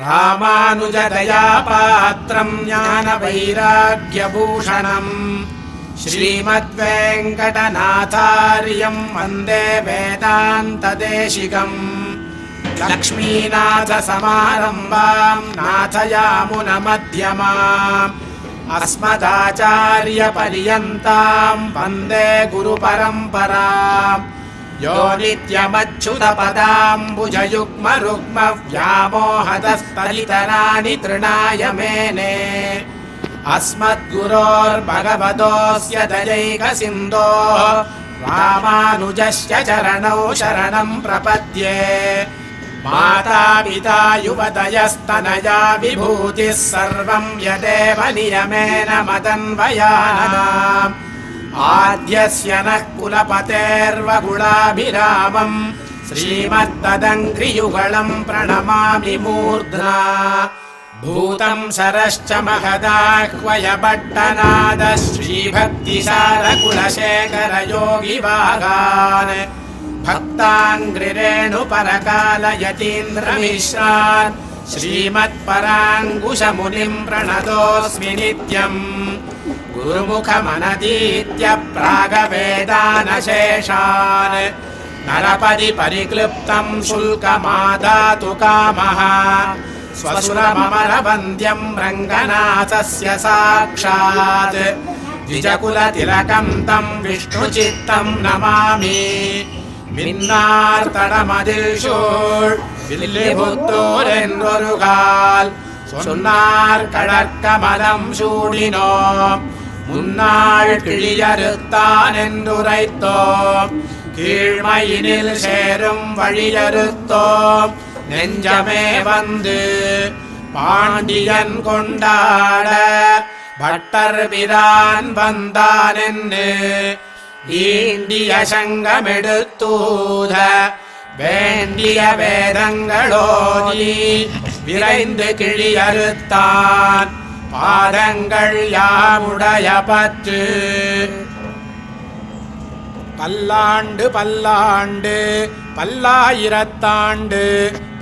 रामानुजदयापात्रम् ज्ञानवैराग्यभूषणम् श्रीमद्वेङ्कटनाथार्यम् वन्दे वेदान्तदेशिकम् लक्ष्मीनाथसमारम्भाम् नाथयामुनमध्यमा अस्मदाचार्यपर्यन्ताम् वन्दे गुरुपरम्पराम् यो नित्यमच्युतपदाम्बुजयुग्मरुग्म व्यामोहतस्तलितराणि तृणाय मेने अस्मद्गुरोर्भगवतोऽस्य दयैकसिन्धोः रामानुजस्य चरणौ शरणम् प्रपद्ये मातापिता युवतयस्तनया विभूतिः सर्वम् यदेव नियमेन मदन्वयानाम् आद्यस्य नः कुलपतेर्वगुणाभिरामम् श्रीमत्तदङ्घ्रियुगळम् प्रणमामि मूर्ध्ना। भूतम् सरश्च महदाह्वय पट्टनाद श्रीभक्तिसारकुलशेखर योगिवागान् भक्ताङ्घ्रिरेणुपरकालयतीन्द्रमिश्रान् श्रीमत्पराङ्कुशमुनिम् प्रणतोऽस्मि नित्यम् गुरुमुखमनदीत्य प्रागवेदानशेषान् नरपदि परिक्लृप्तम् शुल्कमादातु कामः स्वसुरममरवन्द्यम् रङ्गनाथस्य साक्षात् द्विजकुलतिलकम् तम् विष्णुचित्तम् नमामि மின்னார்த்தடமதில் சூழ் வில்லிபுத்தூர் என்றொருகால் சொன்னார் கடற்கமலம் சூடினோம் முன்னாள் கிளியறுத்தான் என்றுரைத்தோம். கீழ்மையினில் சேரும் வழியறுத்தோம். நெஞ்சமே வந்து பாண்டியன் கொண்டாட பட்டர் பிரான் வந்தான் என்று ஈண்டிய சங்கமெடுத்தூத வேண்டிய வேதங்களோதி விரைந்து கிளியறுத்தான். பாதங்கள் யாவுடைய பற்று. பல்லாண்டு பல்லாண்டு பல்லாயிரத்தாண்டு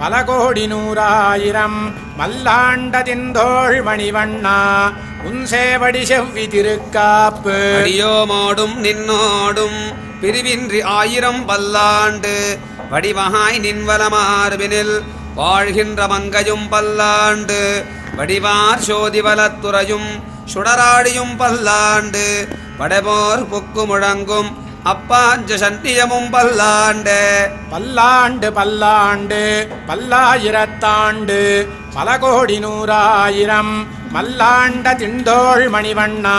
பல கோடி நூறாயிரம் மல்லாண்டதிந்தோள் மணிவண்ணா உன் சேவடி செவ்வி திருக்காப்பு. அடியோமோடும் நின்னோடும் பிரிவின்றி ஆயிரம் பல்லாண்டு வடிவகாய் நின்வலமார்பினில் வாழ்கின்ற மங்கையும் பல்லாண்டு வடிவார் சோதிவலத்துறையும் சுடராடியும் பல்லாண்டு வடபோர் புக்கு முழங்கும் அப்பாஞ்ச சண்டியமும் பல்லாண்டு. பல்லாண்டு பல்லாண்டு பல்லாயிரத்தாண்டு பல கோடி நூறாயிரம் மல்லாண்ட திண்டோள் மணிவண்ணா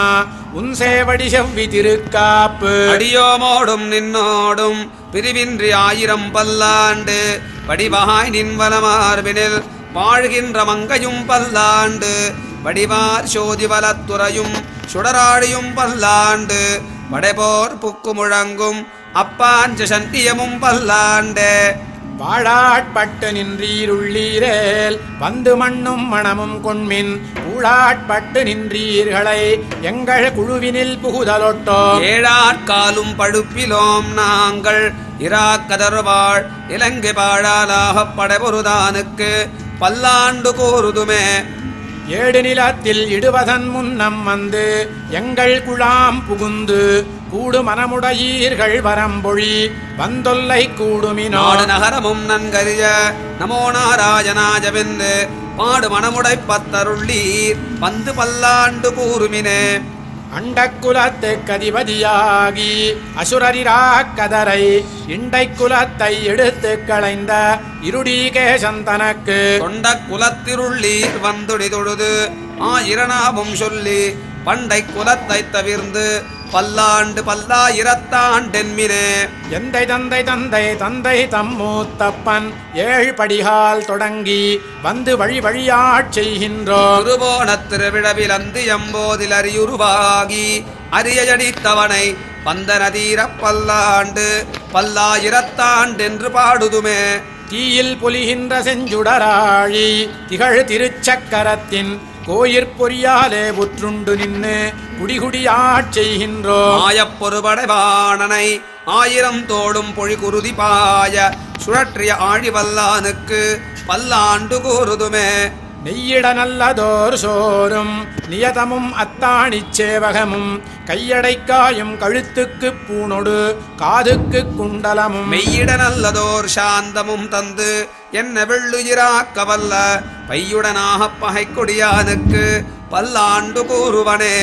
உன் சேவடி செவ்வி திருக்காப்பு. அடியோமோடும் நின்னோடும் பிரிவின்றி ஆயிரம் பல்லாண்டு வடிவகாய் நின்வலமார்பினில் வாழ்கின்ற மங்கையும் பல்லாண்டு வடிவார் சோதிவலத்துறையும் சுடராடியும் பல்லாண்டு வடைபோர் புக்கு முழங்கும் அப்பாஞ்ச சண்டியமும் பல்லாண்டு. வாழாட்பட்டு நின்றீருள்ளீரேல் வந்து மண்ணும் மணமும் கொண்மின் ஊழாட்பட்டு நின்றீர்களை எங்கள் குழுவினில் புகுதலொட்டோ. ஏழாற்காலும் பழுப்பிலோம் நாங்கள் இராக்கதர்வாள் இலங்கை பாழாலாகப் படைபொருதானுக்கு பல்லாண்டு கோருதுமே. ஏடு நிலத்தில் இடுவதன் முன்னம் வந்து எங்கள் குழாம் புகுந்து கூடு மனமுடையீர்கள் வரம்பொழி வந்தொல்லை கூடுமினோ. நாடு நகரமும் நன்கறிய நமோ நாராயணாஜவெந்து பாடு மணமுடை பத்தருள்ளீர் வந்து பல்லாண்டு கூறுமினே. அண்டக்குலத்து கதிபதியாகி அசுரரிராக்கதரை இண்டை குலத்தை எடுத்து களைந்த இருடீகேசன் தனக்கு. தொண்ட குலத்திருள்ளீர் வந்துடி தொழுது ஆயிரநாமம் சொல்லி பண்டை குலத்தை தவிர்ந்து பல்லாண்டு பல்லாயிரத்தாண்டென்மினே எந்தை தந்தை தந்தை தந்தை தம்மூத்தப்பன் ஏழ் படிகால் தொடங்கி வந்து வழி வழியாட் செய்கின்றோம் திருவோணத் திருவிழவில் அந்து எம்போதில் அறியுருவாகி அரியடித்தவனை பந்தனதீரப் பல்லாண்டு பல்லாயிரத்தாண்டென்று பாடுதுமே. தீயில் பொலிகின்ற செஞ்சுடராழி திகழ் திருச்சக்கரத்தின் கோயிற்பொறியாலே பொறியாலே நின்று நின்னு குடிகுடியாட் செய்கின்றோம். மாயப்பொருபடைவாணனை ஆயிரம் தோடும் பொழி குருதி பாய சுழற்றிய ஆழிவல்லானுக்கு பல்லாண்டு கூறுதுமே. நெய்யிட நல்லதோர் சோறும் நியதமும் அத்தாணிச் சேவகமும் கையடைக்காயும் கழுத்துக்கு பூணொடு காதுக்கு குண்டலமும். மெய்யிட நல்லதோர் சாந்தமும் தந்து என்ன வெள்ளுயிராக்கவல்ல பையுடனாக பகை கொடியானுக்கு பல்லாண்டு கூறுவனே.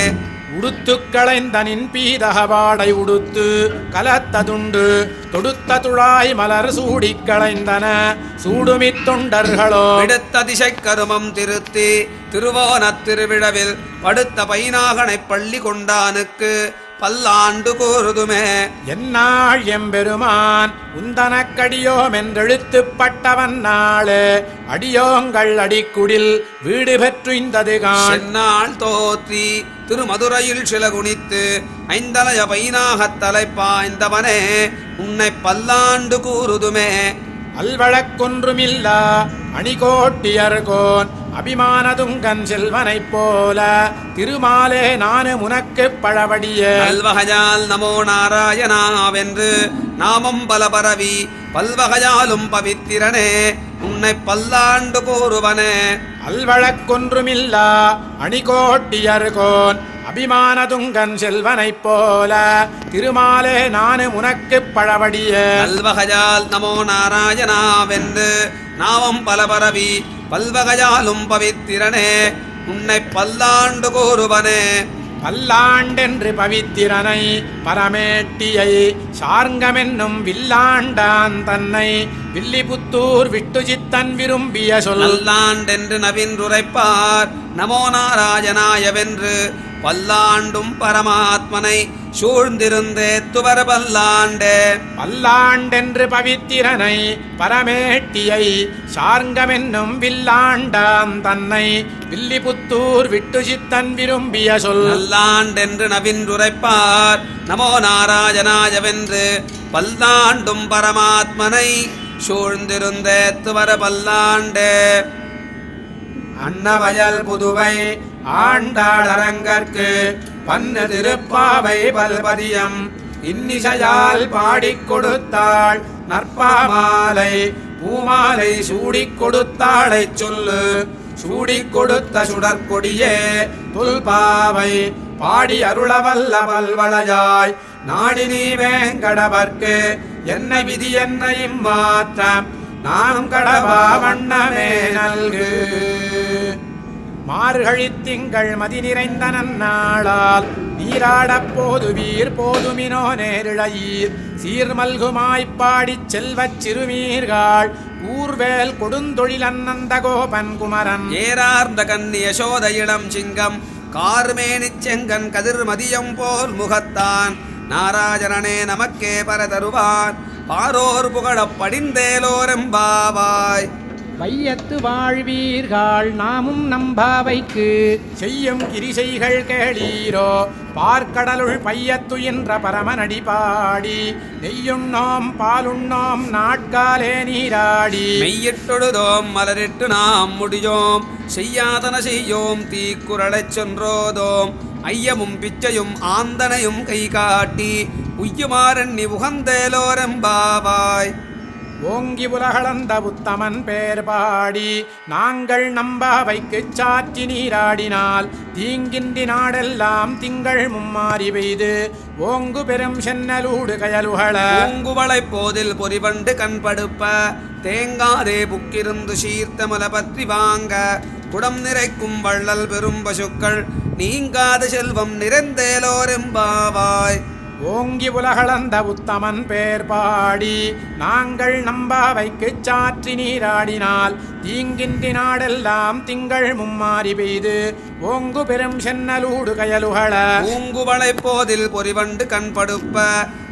உடுத்துக் களைந்தனின் பீதகவாடை உடுத்து கலத்ததுண்டு தொடுத்த துழாய் மலர் சூடி களைந்தன. சூடுமித் தொண்டர்களோ விடுத்த திசை கருமம் திருத்தி திருவோணத் திருவிழவில் படுத்த பைனாகனை பள்ளி கொண்டானுக்கு. பல்லாண்டு கூறுதுமே. என்னாள் எம்பெருமான் உந்தனக்கடியோம் என்றெழுத்துப்பட்டவன் நாளே. அடியோங்கள் அடிக்குடில் வீடு பெற்றுய்ந்தது காண். சென்னாள் தோற்றி திருமதுரையில் சில குனித்து ஐந்தலைய பைனாகத் தலைப்பாய்ந்தவனே. உன்னை பல்லாண்டு கூறுதுமே. அல்வழக்கொன்றுமில்லா அணிகோட்டியர்கோன் அபிமானதுங்கன் செல்வனைப் போல திருமாலே நானு முனக்குப் பழவடியே. பல்வகையால் நமோ நாராயணாவென்று நாமம் பல பரவி பல்வகையாலும் பவித்திரனே உன்னை பல்லாண்டு கூறுவனே அல்வழக்கொன்றுமில்லா அணிகோட்டியர்கோன் அபிமானதுங்கன் செல்வனைப் போல திருமாலே நானு உனக்கு பழவடிய. பல்வகையால் நமோ நாராயணாவென்று நாமம் பல பரவி பல்வகையாலும் பவித்திரனே உன்னை பல்லாண்டு கூறுவனே பல்லாண்டென்று பவித்திரனை பரமேட்டியை சார்ங்கமென்னும் வில்லாண்டான் தன்னை வில்லிபுத்தூர் விட்டுஜித்தன் விரும்பிய சொல்லாண்டென்று நவின்றுரைப்பார். நமோ நாராயணாயவென்று பல்லாண்டும் பரமாத்மனை சூழ்ந்திருந்தே துவர பல்லாண்டே. பல்லாண்டென்று பவித்திரனை பரமேட்டியை சார்ங்கமென்னும் வில்லாண்டான் தன்னை வில்லிபுத்தூர் விட்டு சித்தன் விரும்பிய சொல். நல்லாண்டென்று நவின்றுரைப்பார். நமோ நாராயணாயவென்று பல்லாண்டும் பரமாத்மனை சூழ்ந்திருந்தே துவர பல்லாண்டே. அன்னவயல் புதுவை ஆண்டாளரங்கற்கு பன்ன திருப்பாவை பல்பதியம். இன்னிசையால் பாடிக் கொடுத்தாள் நற்பா மாலை பூமாலை சூடிக் கொடுத்தாளை சொல்லு. சூடிக் கொடுத்த சுடற்கொடியே புல்பாவை பாடி அருளவல்ல நாடி நீ வேங்கடவர்க்கு என்ன விதி என்னையும் மாற்றம் நானும் கடவா வண்ணமே நல்கு. மார்கழித் திங்கள் மதி நிறைந்த நன்னாளால் நீராடப் போதுவீர் போதுமினோ நேரிழையீர். சீர்மல்குமாய்ப் பாடிச் செல்வச் சிறுமீர்காள் ஊர்வேல் கொடுந்தொழில் அன்னந்த கோபன் குமரன். ஏறார்ந்த கன்னி யசோத இளம் சிங்கம் கார்மேனிச் செங்கன் கதிர் மதியம் போல் முகத்தான். நாராஜனனே நமக்கே பர தருவான் பாரோர் புகழப் படிந்தேலோரெம்பாவாய். வையத்து வாழ்வீர்கள் நாமும் நம்பாவைக்கு. செய்யும் கிரிசைகள் கேளீரோ பார்க்கடலுள் பையத்து என்ற பரமனடி பாடி. நெய்யுண்ணோம் பாலுண்ணோம் நாட்காலே நீராடி. மெய்யிட்டொழுதோம் மலரிட்டு நாம் முடியோம். செய்யாதன செய்யோம் தீக்குறளைச் சென்றோதோம். ஐயமும் பிச்சையும் ஆந்தனையும் கை காட்டி உய்யுமாறண்ணி உகந்தேலோரெம்பாவாய். ஓங்கி உலகளந்த உத்தமன் பேர் பாடி நாங்கள் நம்பாவைக்கு சாற்றி நீராடினால் தீங்கின்றி நாடெல்லாம் திங்கள் மும்மாறி பெய்து ஓங்கு பெரும் சென்னலூடு கயலுகள. ஓங்குவளை போதில் பொறிவண்டு கண்படுப்ப தேங்காதே புக்கிருந்து சீர்த்த மலபற்றி வாங்க குடம் நிறைக்கும் வள்ளல் பெரும் பசுக்கள் நீங்காத செல்வம் நிறைந்தேலோரெம்பாவாய் ஓங்கி உலகளந்த உத்தமன் பேர் பாடி. நாங்கள் நம்பாவைக்கு சாற்றி நீராடினால் தீங்கின்றி நாடெல்லாம் திங்கள் மும்மாறி பெய்து. ஓங்கு பெரும் சென்னலூடு கயலுகள. ஊங்குவளை போதில் பொறிவண்டு கண்படுப்ப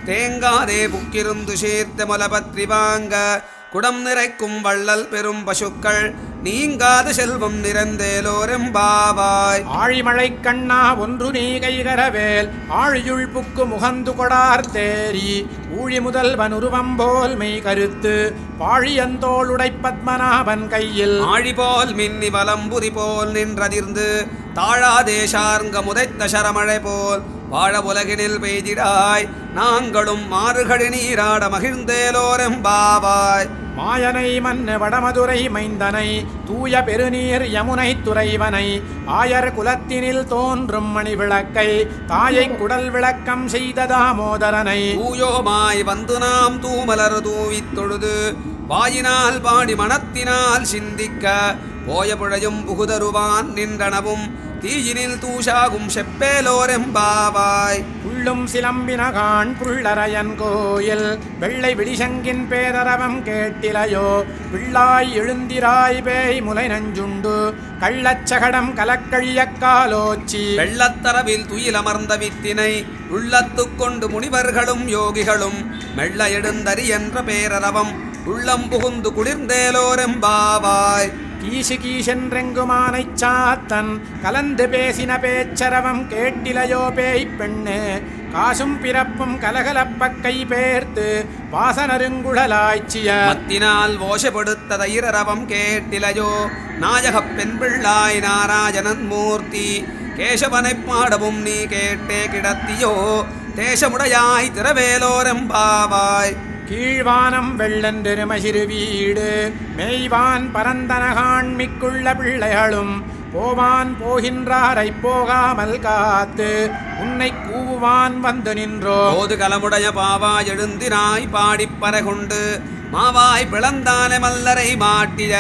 தேங்காதே புக்கிருந்து சீர்த்தமல மலபத்ரி வாங்க. குடம் நிறைக்கும் வள்ளல் பெரும் பசுக்கள். நீங்காத செல்வம் நிறைந்தேலோரெம்பாவாய் ஆழிமழை கண்ணா ஒன்று நீ கைகரவேல் ஆழியுள் புக்கு முகந்து கொடார் தேரி ஊழி முதல்வன் உருவம் போல் மெய் கருத்து பாழியந்தோளுடை பத்மநாபன் கையில். ஆழி போல் மின்னி வலம்புரி போல் நின்றதிர்ந்து தாழாதே சார்ங்க முதைத்த சரமழை போல் வாழ உலகினில் பெய்திடாய். நாங்களும் மாறுகழி நீராட மகிழ்ந்தேலோரெம்பாவாய் மாயனை மன்னு வடமதுரை மைந்தனை தூய பெருநீர் யமுனை துறைவனை ஆயர் குலத்தினில் தோன்றும் மணி விளக்கை தாயை குடல் விளக்கம் செய்த தாமோதரனை. தூயோமாய் வந்து நாம் தூமலர் தூவித் தொழுது வாயினால் பாடி மனத்தினால் சிந்திக்க போய புழையும் புகுதருவான் நின்றனவும் தீயினில் தூஷாகும் செப்பேலோரெம்பாவாய். புள்ளும் சிலம்பினகான் புள்ளரையன் கோயில் வெள்ளை விழிசங்கின் பேரரவம் கேட்டிலையோ பிள்ளாய் எழுந்திராய் பேய் முலை நஞ்சுண்டு கள்ளச்சகடம் கலக்கழியக் காலோச்சி. வெள்ளத்தரவில் துயிலமர்ந்த வித்தினை உள்ளத்துக் கொண்டு முனிவர்களும் யோகிகளும் மெல்ல எழுந்தரி என்ற பேரரவம் உள்ளம் புகுந்து குளிர்ந்தேலோரெம்பாவாய். கீசு கீசென்றெங்குமானைச் சாத்தன் கலந்து பேசின பேச்சரவம் கேட்டிலையோ பேய் பெண்ணு காசும் பிறப்பும் கலகலப்பக்கை பேர்த்து வாசனருங்குழலாய்ச்சிய மத்தினால் ஓஷப்படுத்த தைரரவம் கேட்டிலையோ நாயகப் பெண் பிள்ளாய் நாராயணன் மூர்த்தி. கேசவனைப் பாடவும் நீ கேட்டே கிடத்தியோ தேசமுடையாய் திரவேலோரெம்பாவாய் கீழ்வானம் வெள்ளென்றெருமசிறு வீடு மெய்வான் பரந்தனகாண்மிக்குள்ள பிள்ளைகளும் போவான் போகின்றாரை போகாமல் காத்து உன்னை கூவான் வந்து நின்றோ. போது கலமுடைய பாவா எழுந்தினாய் பாடிப்பறகுண்டு மாவாய் பிளந்தான மல்லரை மாட்டிய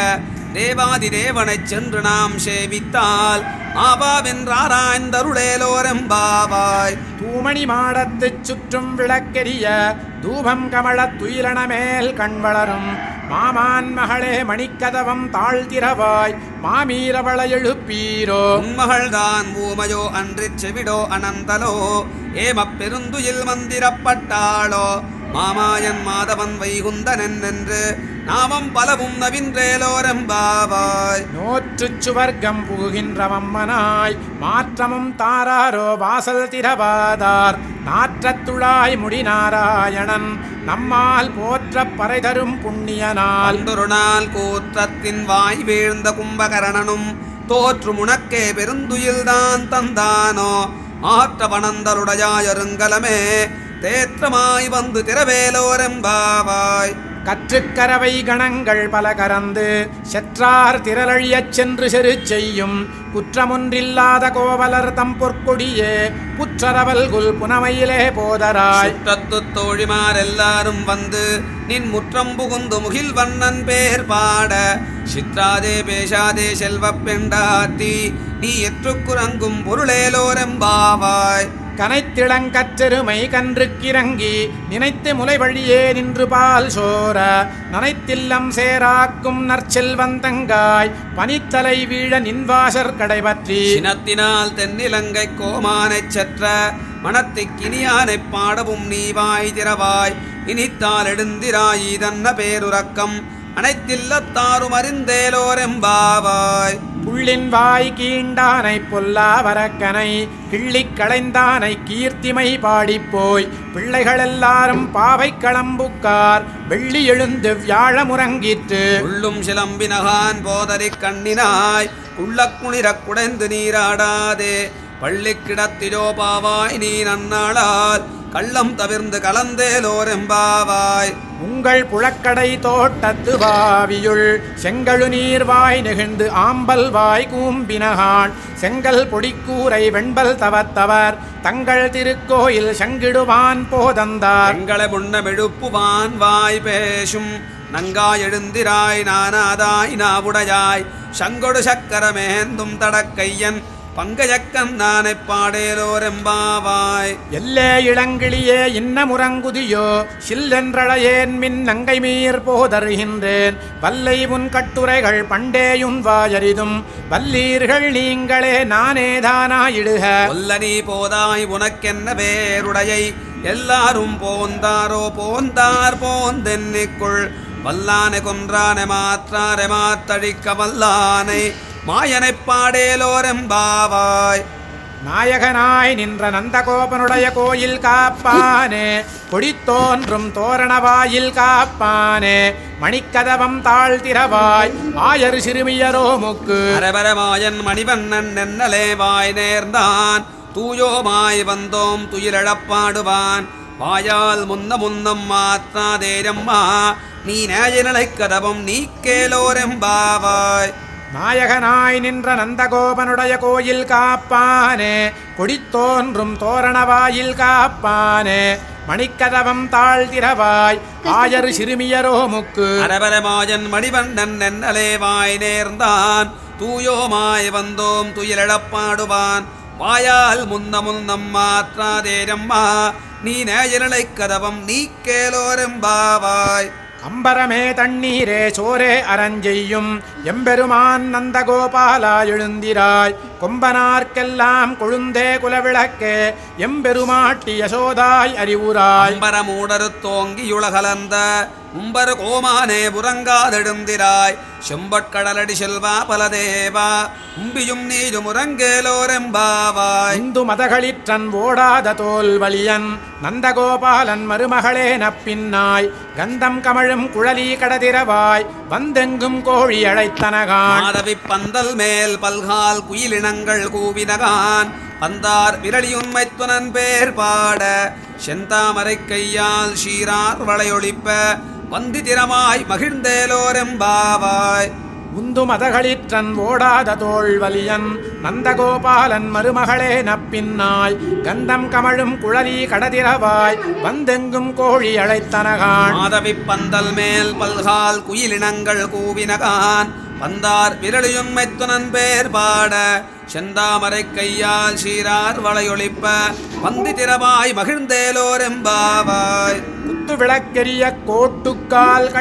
தேவாதி தேவனைச் சென்று நாம் சேவித்தால் ஆபாவென்றாராய்ந்தருளேலோரெம்பாவாய் தூமணி மாடத்துச் சுற்றும் விளக்கெரிய தூபம் கமழத் துயிலன மேல் கண் வளரும். மாமான் மகளே மணிக்கதவம் தாழ்த்திரவாய் மாமீரவள எழுப்பீரோ? உன்மகள்தான் ஊமையோ அன்றிச் செவிடோ அனந்தலோ? ஏமப் பெருந்துயில் மந்திரப்பட்டாளோ? மாமாயன் மாதவன் வைகுந்தனன் என்று நாமம் பலவும் நவின்றேலோரெம்பாவாய் நோற்றுச் சுவர்க்கம் புகுகின்றவம்மனாய் மாற்றமும் தாராரோ வாசல் திரவாதார். நாற்றத்துழாய் முடி நாராயணன் நம்மால் போற்றப் பறை தரும் புண்ணியனால். நாள் கூற்றத்தின் வாய் வீழ்ந்த கும்பகரணனும் தோற்று முனக்கே பெருந்துயில்தான் தந்தானோ. ஆற்ற வனந்தருடையாயருங்கலமே தேற்றமாய் வந்து திரவேலோரெம்பாவாய் கற்றுக்கரவை கணங்கள் பல கறந்து செற்றார் திரளழியச் சென்று செரு செய்யும். குற்றமொன்றில்லாத கோவலர் தம் பொற்கொடியே புற்றரவல் குல் புனமையிலே போதராய். சுற்றத்து தோழிமார் எல்லாரும் வந்து நின் முற்றம் புகுந்து முகில் வண்ணன் பேர் பாட சித்ராதே பேசாதே செல்வப் பெண்டாத்தி நீ எற்றுக்குறங்கும் பொருளேலோரெம்பாவாய் கனைத்திளங்கச்செருமை கன்று கிறங்கி நினைத்து முலை வழியே நின்று பால் சோர நனைத்தில்லம் சேராக்கும் நற்செல்வந்தங்காய் பனித்தலை வீழ நின்வாசற் கடைபற்றி. சினத்தினால் தென்னிலங்கை கோமானைச் செற்ற மனத்திக் கினியானை பாடவும் நீ வாய் திறவாய். இனித்தால் எழுந்திராய் தன்ன பேருறக்கம். அனைத்தில்லத்தாரும் அறிந்தேலோரெம்பாவாய். புள்ளின் வாய் கீண்டானை பொல்லா வரக்கனை கிள்ளிக் களைந்தானை கீர்த்திமை பாடிப்போய். பிள்ளைகளெல்லாரும் பாவை களம்புக்கார் வெள்ளி எழுந்து வியாழமுறங்கிற்று. உள்ளும் சிலம்பினகான் போதரிக் கண்ணினாய். உள்ளக் குளிரக் குடைந்து நீராடாதே. பள்ளிக் கிடத்திலோ பாவாய் நீ நன்னாளால். கள்ளம் தவிர்ந்து கலந்தேலோரெம்பாவாய். உங்கள் புழக்கடை தோட்டத்து வாவியுள் செங்கழு நீர் வாய் நெகிழ்ந்து ஆம்பல் வாய் கூம்பினகான். செங்கல் பொடிக்கூரை வெண்பல் தவத்தவர். தங்கள் திருக்கோயில் சங்கிடுவான் போதந்தார். எங்களை முன்னமெழுப்புவான் வாய் பேசும். நங்காய் எழுந்திராய் நானாதாய் நாவுடையாய். சங்கொடு சக்கரமேந்தும் தடக்கையன் பங்கஜக்கன் நானைப் பாடேலோரெம்பாவாய் எல்லே இளங்கிளியே இன்ன முறங்குதியோ சில்லென்றழையேன் மின் நங்கை மீர் போதருகின்றேன் வல்லை உன் கட்டுரைகள் பண்டேயும் வாயரிதும் வல்லீர்கள் நீங்களே நானேதானாயிடுக ஒல்ல நீ போதாய் உனக்கென்ன பேருடையை எல்லாரும் போந்தாரோ போந்தார் போந்தென்னிக்குள் வல்லானை கொன்றானை மாற்றாரை மாத்தழிக்க வல்லானை மாயனைப் பாடேலோரெம்பாவாய் நாயகனாய் நின்ற நந்தகோபனுடைய கோயில் காப்பானே கொடித்தோன்றும் தோரணவாயில் காப்பானே மணிக்கதவம் தாழ்த்திரவாய் ஆயர் சிறுமியரோ முக்கு. அரபரமாயன் மணிவண்ணன் நென்னலே வாய் நேர்ந்தான் தூயோமாய் வந்தோம் துயிலழப்பாடுவான் வாயால் முன்ன முன்னம் மாற்றாதேரம்மா நீ நேயநிலை கதவம் நீக்கேலோரெம்பாவாய் நாயகனாய் நின்ற நந்தகோபனுடைய கோயில் காப்பானே கொடித்தோன்றும் தோரணவாயில் காப்பானே மணிக்கதவம் தாழ்த்திரவாய் ஆயர் சிறுமியரோ முக்கு அரவரமாயன் மணிவண்ணன் நென்னலே வாய் நேர்ந்தான் தூயோமாய் வந்தோம் துயிலெழப்பாடுவான் வாயால் முன்ன முன்னம் மாற்றாதேரம்மா. நீ நேயநிலை கதவம் நீக்கேலோரெம்பாவாய் அம்பரமே தண்ணீரே சோரே அரஞ்செய்யும் எம்பெருமான் நந்தகோபாலா எழுந்திராய். கொம்பனார்க்கெல்லாம் கொழுந்தே குலவிளக்கே. எம்பெருமாட்டி யசோதாய் அறிவுராய் அம்பரமூடரு தோங்கியுலகலந்த உம்பர கோமானே புறங்காதெழுந்திராய் செம்பட்கடலடி செல்வா பலதேவா உம்பியும் நீயும் உறங்கேலோரெம்பாவாய் இந்து மதகளிற்றன் ஓடாத தோல் வலியன் நந்தகோபாலன் மருமகளே நப்பின்னாய். கந்தம் கமழும் குழலி கடதிரவாய். வந்தெங்கும் கோழி அழைத்தனகான். மாதவி பந்தல் மேல் பல்கால் குயிலினங்கள் கூவினகான். பந்தார் விரலியுண்மைத்துனன் பேர் பாட. செந்தாமரை கையால் ஷீரார் வளையொளிப்ப வந்தி திறமாய் மகிழ்ந்தேலோரெம்பாவாய் உந்து மதகளிற்றன் ஓடாத தோள் வலியன் நந்தகோபாலன் மருமகளே நப்பின்னாய். கந்தம் கமழும் குழலி கடதிரவாய். வந்தெங்கும் கோழி அழைத்தனகான். மாதவி பந்தல் மேல் பல்கால் குயிலினங்கள் கூவினகான். வந்தார் விரலியுண்மைத்துனன் துணன்பேர் பாட செந்தாமரை கையால் சீரார் வளையொழிப்ப வந்தி திறமாய் மகிழ்ந்தேலோரெம்பாவாய் குத்து விளக்கெரிய கோட்டுக்கால்